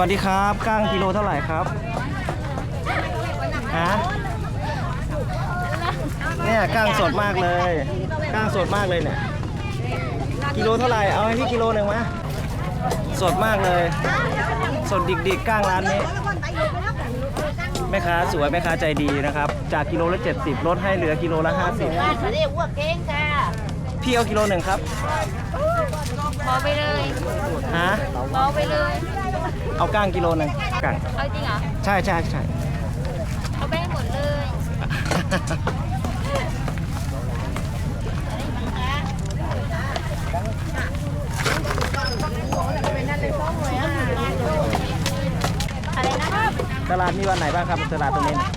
วัสดีครับก้างกิโลเท่าไหร่ครับฮะเนี่ยก้างสดมากเลยก้างสดมากเลยเนี่ยกิโลเท่าไหร่เอาให้พี่กิโลหนึ่งมาสดมากเลย สดดิกๆก้างร้านนี้แม่ค้าสวยแม่ค้าใจดีนะครับ จากกิโลละ 70ลดให้เหลือกิโลละบ้านเขาเรียกว่าเก้งค่ะ50พี่เอากิโลหนึ่งครับพอไปเลยฮะพอไปเลย เอาก้างกิโลหนึ่งก้างเอาจริงเหรอ ใช่ใช่ใช่เอาไปให้หมดเลย อะไรนะครับตลาดมีวันไหนบ้างครับตลาดตรงนี้นะ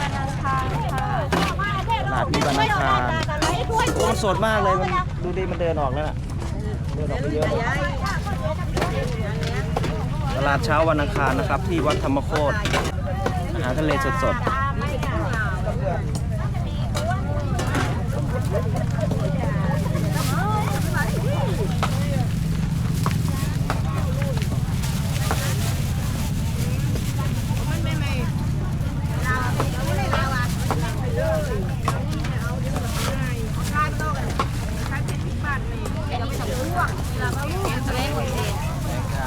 วันอังคารค่ะตลาดมีวันอังคารโอ้มันสดมากเลยมันดูดิมันเดินออกแล้วน่ะเดินออกไปเยอะเลยต ลาดเช้าวันอังคารนะครับ ที่วัดธรรมโคตรอาหารทะเลสดๆ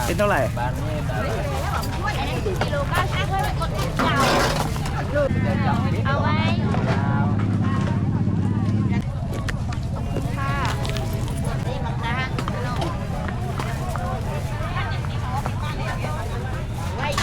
เป็นเท่าไหร่ กิโลก้าช้าเคยไปกดเอาไว้ค่ะนี่มันนะไว้เดี๋ยวนี้ลอยยังไงที่บอกลอยยังไงแต่ว่าไม่ได้ต้องไม่ได้ต้องไม่ทำเนี่ย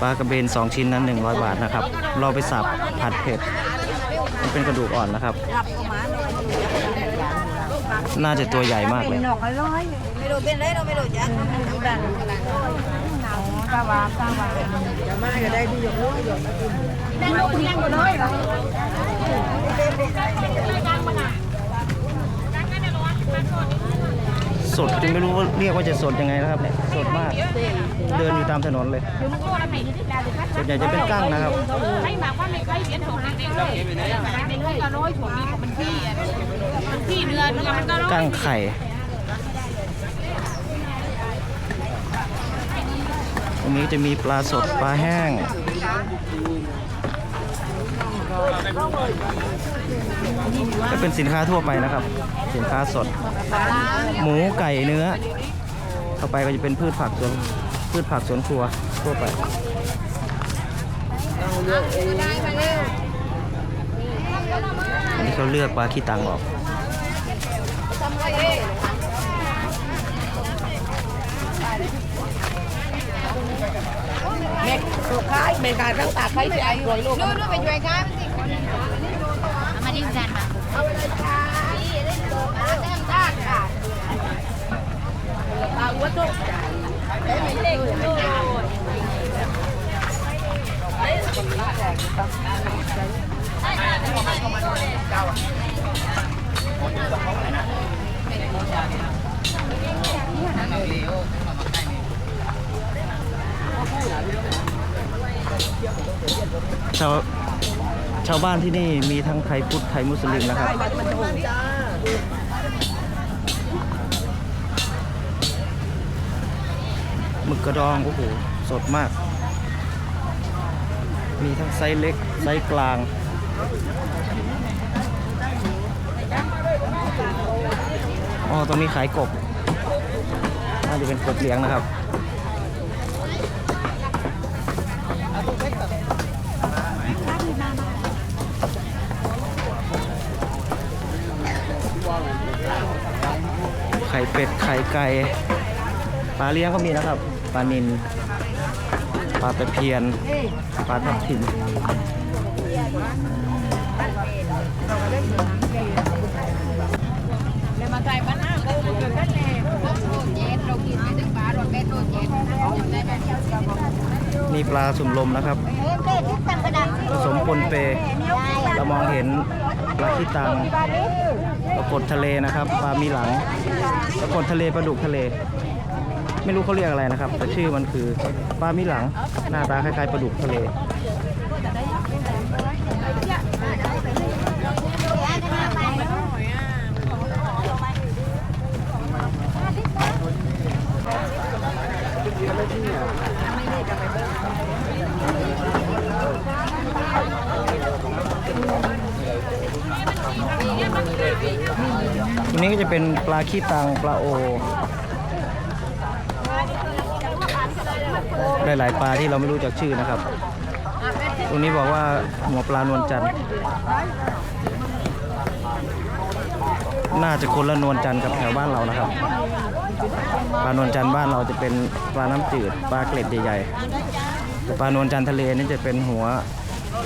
ปลากระเบน 2 ชิ้นนั้น 100 บาทนะครับ เราไปสับผัดเผ็ด มันเป็นกระดูกอ่อนนะครับ น่าจะตัวใหญ่มากเลย ไม่รู้เป็นไรเราไม่รู้จัก น้ำดันกาวากาวาจะมาก็ได้ที่ยกลูกยกนั่งลงนั่งเลยสดจนไม่รู้ว่าเรียกว่าจะสดยังไงนะครับเนี่ยสดมากเดินอยู่ตามถนนเลยส่วนใหญ่จะเป็นกั้งนะครับไม่หมายว่าไม่ใกล้เสียนของนางเองเลยนางเองก็ร้อยถั่วมีของมันที่อะมันที่เนื้อเนื้อมันก็ร้อยกั้งไข่ รงนี้จะมีปลาสดปลาแห้ง ก็เป็นสินค้าทั่วไปนะครับ สินค้าสด หมูไก่เนื้อ ต่อไปก็จะเป็นพืชผักสวนพืชผักสวนครัวทั่วไปอันนี้เขาเลือกปลาขี้ตังออก เมกสุดท้ายเมกาตั้งตาใครจะไอ้รวยลูก นู่นนู่นไปช่วยกันสิเอามาดิ้งกันมาเอาเลยค่ะนี่ได้โลมาแต้มด้านค่ะ ตาวัวตุ๊ก ไม่เล็กโลด ชาวชาวบ้านที่นี่มีทั้งไทยพุทธไทยมุสลิมนะครับ หมึกกระดอง โอ้โห สดมาก มีทั้งไซส์เล็ก ไซส์กลาง อ๋อตรงนี้ขายกบ น่าจะเป็นกบเลี้ยงนะครับ ไข่เป็ด ไข่ไก่ ปลาเลี้ยงก็มีนะครับ ปลานิล ปลาตะเพียน ปลาทับทิมนี่ปลาสุ่มลมนะครับ ผสมปนเปเรามองเห็นปลาขี้ตัง ปลากดทะเลนะครับปลามีหลังปลากดทะเลปลาดุกทะเล ไม่รู้เขาเรียกอะไรนะครับ แต่ชื่อมันคือปลามีหลังหน้าตาคล้ายๆปลาดุกทะเล ตัวนี้ก็จะเป็นป ลาขี้ตังปลาโอ ได้หลายปลาที่เราไม่รู้จักชื่อนะครับ ตรงนี้บอกว่าหัวปลานวลจันทร์น่าจะคนละนวลจันทร์กับแถวบ้านเรานะครับ ปลานวลจันทร์บ้านเราจะเป็นปลาน้ำจืดปลาเกล็ดใหญ่ๆแต่ปลานวลจันทร์ทะเลนี่จะเป็นหัว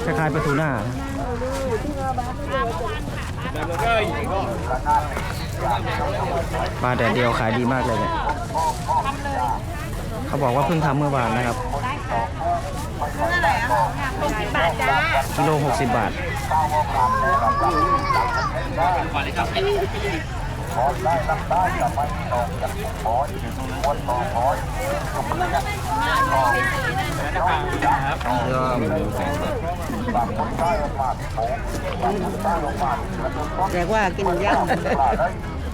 คล้ายๆปลาทูน่า ปลาแดดเดียวขายดีมากเลยเนี่ยเขาบอกว่าเพิ่งทำเมื่อวานนะครับกิโล60บบาทแต่ว่ากินย่าง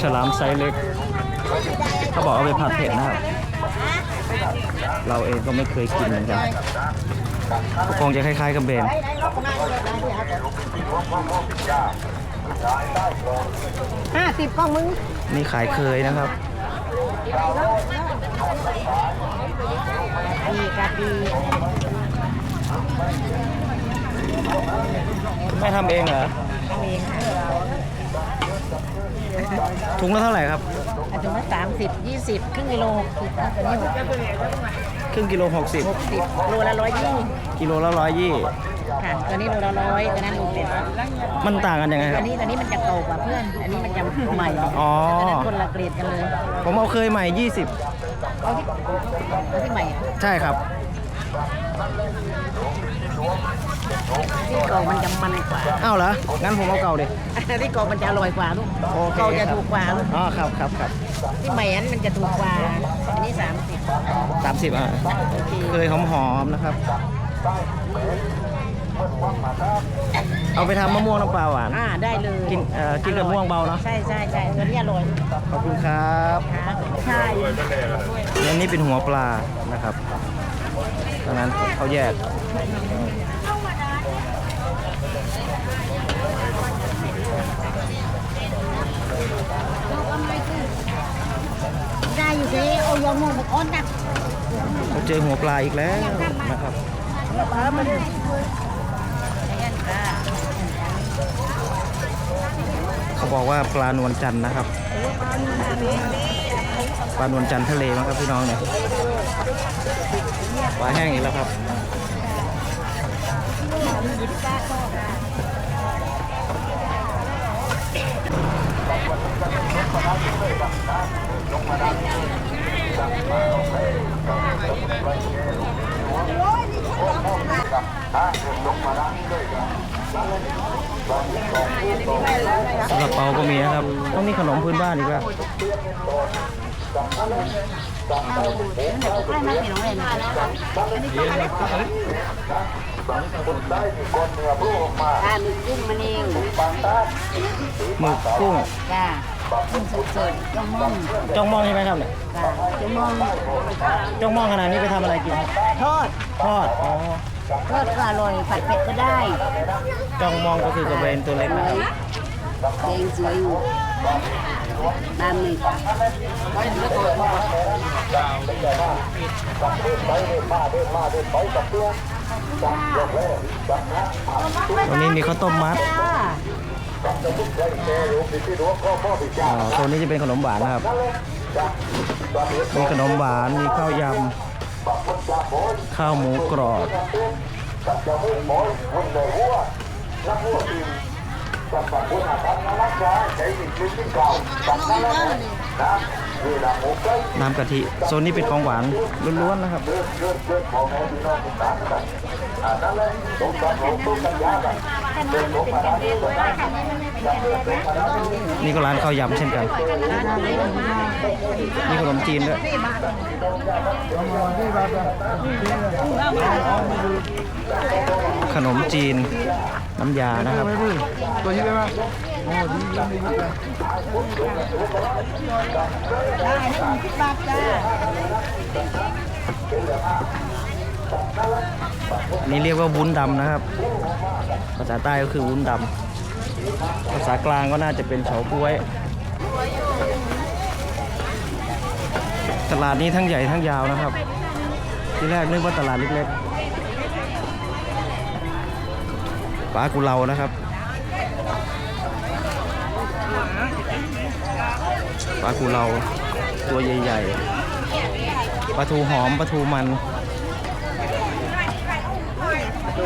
ฉลามไซส์เล็ก เขาบอกเอาไปผัดเผ็ดนะครับ เราเองก็ไม่เคยกินเหมือนกันก็คงจะคล้ายๆกับเบนห้าสิบกล้องมึงนี่ขายเคยนะครับดีกับดีคุณแม่ทำเองเหรอทำเองค่ะ ถุงละเท่าไหร่ครับอันถึงมาสามสิบยี่สิบครึ่งกิโลสิบนะตัวนี้หกสิบครึ่งกิโลหกสิบหกสิบโลละร้อยยี่กิโลละร้อยยี่ค่ะตัวนี้โลละร้อยตัวนั้นโลเป็ดมันต่างกันยังไงคตัรัวบนี้ตัวนี้มันจะโตกว่าเพื่อน อันนี้มันจะใหม่อ๋อตัวนั้นคนละเกรดกันเลย ผมเอาเคยใหม่เอาที่เอาที่ใหม่20ใช่ครับ ที่เก่ามันจะมันกว่าอ้าวเหรอ งั้นผมเอาเก่าดิ ที่เก่ามันจะอร่อยกว่าลูกโอเคเก่าจะครับถูกกว่าลูกอ๋อครับครับครับที่ใหม่อันมันจะถูกกว่าอันนี้สามสิบสามสิบอะโอเคเคยหอมๆนะครับ เอาไปทำมะม่วงน้ำปลาหวาน อ่าได้เลย กินเอ่อกินกับมะม่วงเบาเนาะ ใช่ใช่ใช่ตัวนี้อร่อย ขอบคุณครับค่ะใช่และนี่เป็นหัวปลานะครับดังนั้นเขาแยก ได้อยู่เอายองมงอ้นนะเราเจอหัวปลาอีกแล้วนะครับเขาบอกว่าปลานวลจันทร์นะครับ ปลานวลจันทร์ทะเลมั้งครับพี่น้องเนี่ยปลาแห้งอีกแล้วครับ สำหรับเปาก็มีนะครับ ต้องมีขนมพื้นบ้านอีกแล้วอ่ามี กุ้งมันเองหมึกกุ้งจ้ากุ้งสดๆจ้องมองจ้องมองใช่ไหมครับเนี่ยจ้าจ้องมองจ้องมองขนาดนี้ไปทำอะไรกินครับทอดทอดอ๋อทอดก็อร่อยผัดเผ็ดก็ได้จ้องมองก็คือกระเบนตัวเล็กนะครับแดงสวยอยู่ตาม นี้ตรงนี้มีข้าวต้มมัดจ้าอ๋อตัวนี้จะเป็นขนมหวานนะครับ มีขนมหวาน มีข้าวยำ ข้าวหมูกรอบน้ำกะทิ โซนนี้เป็นของหวานล้วนๆนะครับ นี่ก็ร้านข้าวยำเช่นกันมีขนมจีนด้วยขนมจีนน้ำยานะครับตัวนี้ได้ไหมโอ้ดีดีดีดีได้หนึ่งสิบบาทจ้า อันนี้เรียกว่าวุ้นดำนะครับ ภาษาใต้ก็คือวุ้นดำภาษากลางก็น่าจะเป็นเฉาก้วย ตลาดนี้ทั้งใหญ่ทั้งยาวนะครับ ที่แรกนึกว่าตลาดเล็กๆปลากุเลานะครับปลากุเลาตัวใหญ่ๆปลาทูหอมปลาทูมัน เ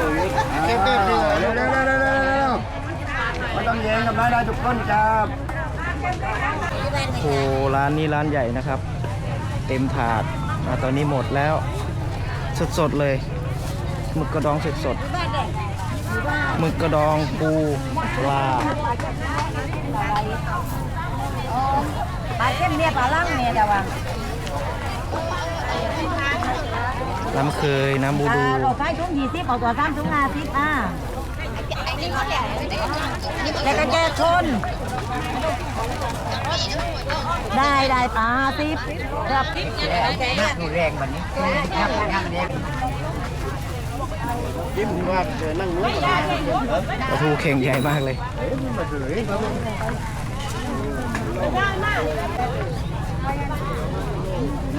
ก็บเก็บเร็วเร็วเร็วเร็วเร็วเร็วไม่ต้องแย่งกับนไม่ได้ทุกคนจ้าโอ้ร้านนี้ร้านใหญ่นะครับ เต็มถาดอตอนนี้หมดแล้ว สดๆเลยหมึกกระดองสดๆหมึกกระดองปูปลาปลาเค็มเนี่ยปลาล่างเนี่ยจ้าว่า น้ำเคยน้ำบูดูเราใช้ถุงยี่สิบเอาตัวสามถุงห้าสิบอะแล้วก็แกชน ได้ได้ปลาสิบครับดูแรงแบบนี้ยับยับเด็กยิ้มว่าเดินนั่งนู้นปลาทูเข่งใหญ่มากเลยมาเฉย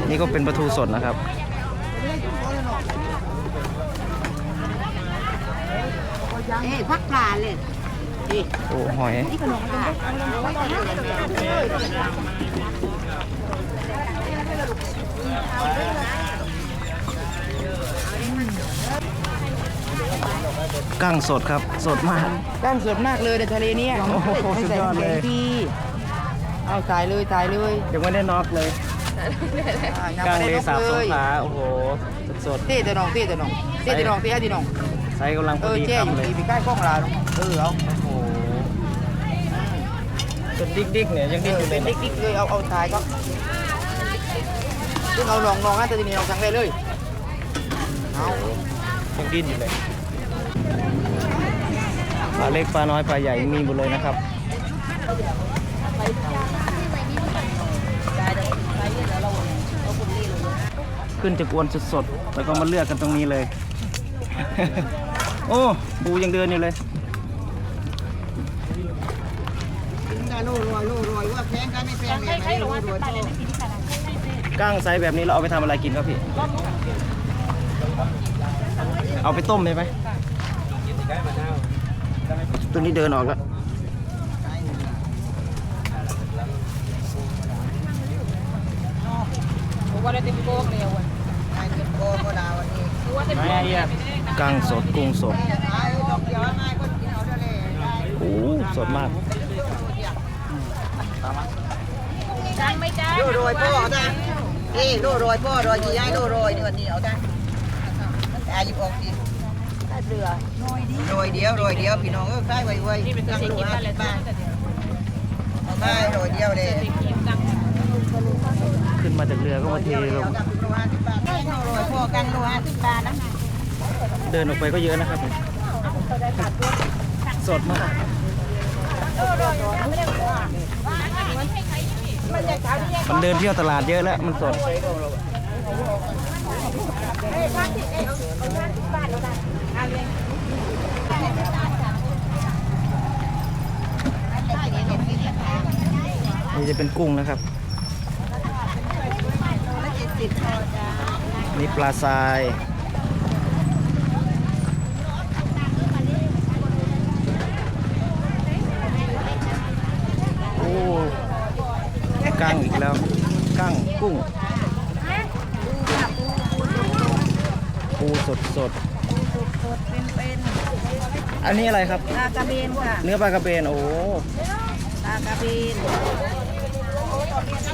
นี่ก็เป็นปลาทูสดนะครับ เอ้พักปลาเลยโอ้หอยนี่ขนมค่ะกั้งสดครับสดมากด้านสดมากเลยในทะเลเนี่ยโอ้โหไม่สุดใส่ยอดน้ำเลแข็งยที่เอาตายเลยตายเลยยังไม่ได้น็อกเลย อะยังกั้งไม่เลได้สาบนกสเลงยขลาโอ้โหสดเต้แต่น้องเต้แต่น้องเต้แต่น้องเต้แต่น้องๆไซส์กำลังพเอออดีแจ้อยู่คำเลย ดีไปใกล้กล้องลาเนอะเออเอาโอ้โหจนดิ๊กๆเนี่ยยังเอดิ้นออยู่เลเป็ยนเนี่ยดิ๊กๆเลยเอาเอาตายก็ซึ่งเอาลองลองนะแต่ทีนี้ลองสั่งได้เลยเอายังดิ้นอยู่เลยปลาเล็กปลาน้อยปลาใหญ่มีหมดเลยนะครับ ขึ้นจากอวนสดๆ แล้วก็มาเลือกกันตรงนี้เลย โอ้ปูยังเดินอยู่เลยก้างไซส์แบบนี้เราเอาไปทำอะไรกินครับพี่ เอาไปต้มได้ไหมตัวนี้เดินออกแล้ว กั้งสดกุ้งสดโอ้สดมากจังไหม่จ้าโดโรยพ่อเอาได้เอ้โดโรยพ่อโรยยี่ย้ายโดโรยนี่วันนี้เอาได้อาหยิบออกสิเรือโรยเดียวโรยเดียวพี่น้องเออใกล้ไวๆนี่เป็นตัวเศรษฐกิจอะไรบ้างเอาได้โรยเดียวเลย ขึ้นมาจากเรือก็มาเทลงโลห้าสิบบาทได้เท่าโรยพ่อกันโลห้าสิบบาทนะเดินออกไปก็เยอะนะครับสดมากมันเดินเที่ยวตลาดเยอะแล้วมันสดนี่จะเป็นกุ้งนะครับ นี่ปลาทรายโอ้กล้างอีกแล้วกั้งกุ้งปูสดสดๆอันนี้อะไรครับปลากระเบนค่ะ เนื้อปลากระเบนโอ้โหปลากระเบน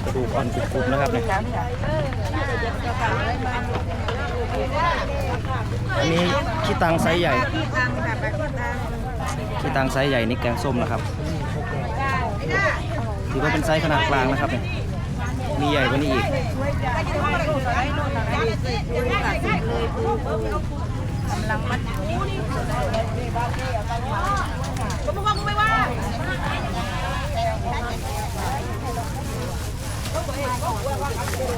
กระดูกอ่อนกรุบๆนะครับเนี่ยอันนี้ขี้ตังไซส์ใหญ่คีตังขี้ตังไซส์ใหญ่นี่แกงส้มนะครับถือว่าเป็นไซส์ขนาดกลางนะครับเนี่ยมีใหญ่กว่านี้อีกกำลังมัด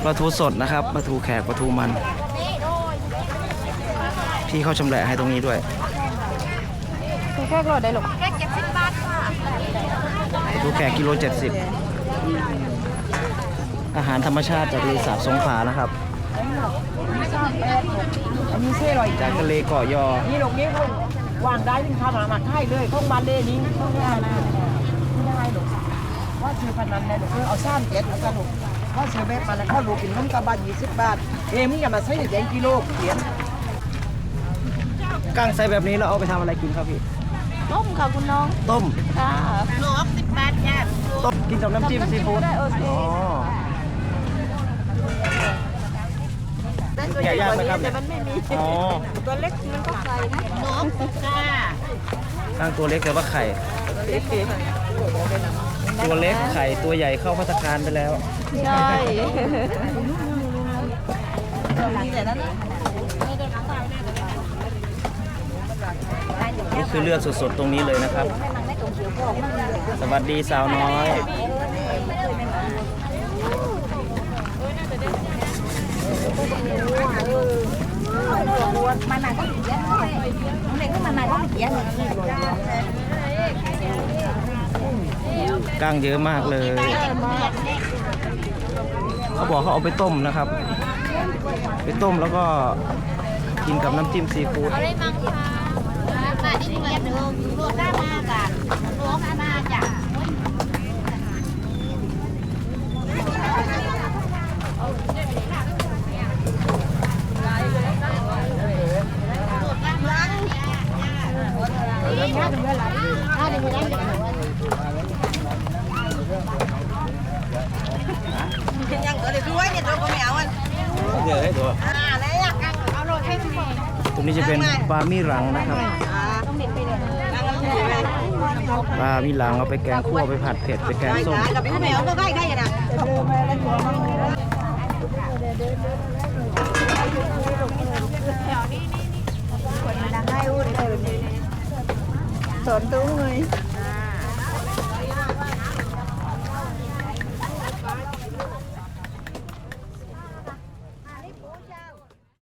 ปลาทูสดนะครับปลาทูแขกปลาทูมัน พี่เขาชำแหละให้ตรงนี้ด้วยคือแค่รอได้หรอกปลาทูแขกกิโลเจ็ดสิบอาหารธรรมชาติจากรีสาบสงขลานะครับอันนี้เซ่อร่อยจากทะเลเกาะยอ นี่ลูกนี้เขาวางได้เป็นข้าวหมักให้เลยข้องบ้านเล่นี้ ว่าซื้อพันนั้นเลยหรอกคือเอาซ้ำเจ็ดเอาสนุกว่าซื้อแบบมันแล้วข้าวลูกกินน้ำกะบาทยี่สิบบาทเอ้มึงอย่ามาใช้แดงกิโลเขียนกั้งไซส์แบบนี้เราเอาไปทำอะไรกินครับพี่ ต้มค่ะคุณน้อง ต้มค่ะโลสิบบาทจ้าต้มกินกับน้ำจิ้มซีฟู้ดอ๋อแกะยากไหมครับเนี่ยอ๋อตัวเล็กมันก็ใส่นะโลค่ะกั้งตัวเล็กแต่ว่าไข่ ตัวเล็กไข่ตัวใหญ่เข้าพัตตาคารไปแล้ว ใช่มีแต่นั้นนี่คือเลือกสดๆตรงนี้เลยนะครับ สวัสดีสาวน้อยมันไหนก็เขียนมันไหนก็มันไหนก็เขียน กั้งเยอะมากเลย เขาบอกเขาเอาไปต้มนะครับ ไปต้มแล้วก็กินกับน้ำจิ้มซีฟู้ดได้มั้งคะมาที่นี่เดิมรวมได้มากันรวมมาจ้ะยังเออเดี๋ยวด้วยเนี่ยเราก็ไม่เอาอันเดี๋ยวให้ดูอ่าแล้วอยากกังเอาโรดให้คุณตรงนี้จะเป็นปลามี่หลังนะครับต้องเด็กไปเลยกังแล้วอยู่เลยปลามี่หลังเอาไปแกงคั่วไปผัดเผ็ดไปแกงส้มกับพี่แมวก็ได้ได้นะสอนตู้เลย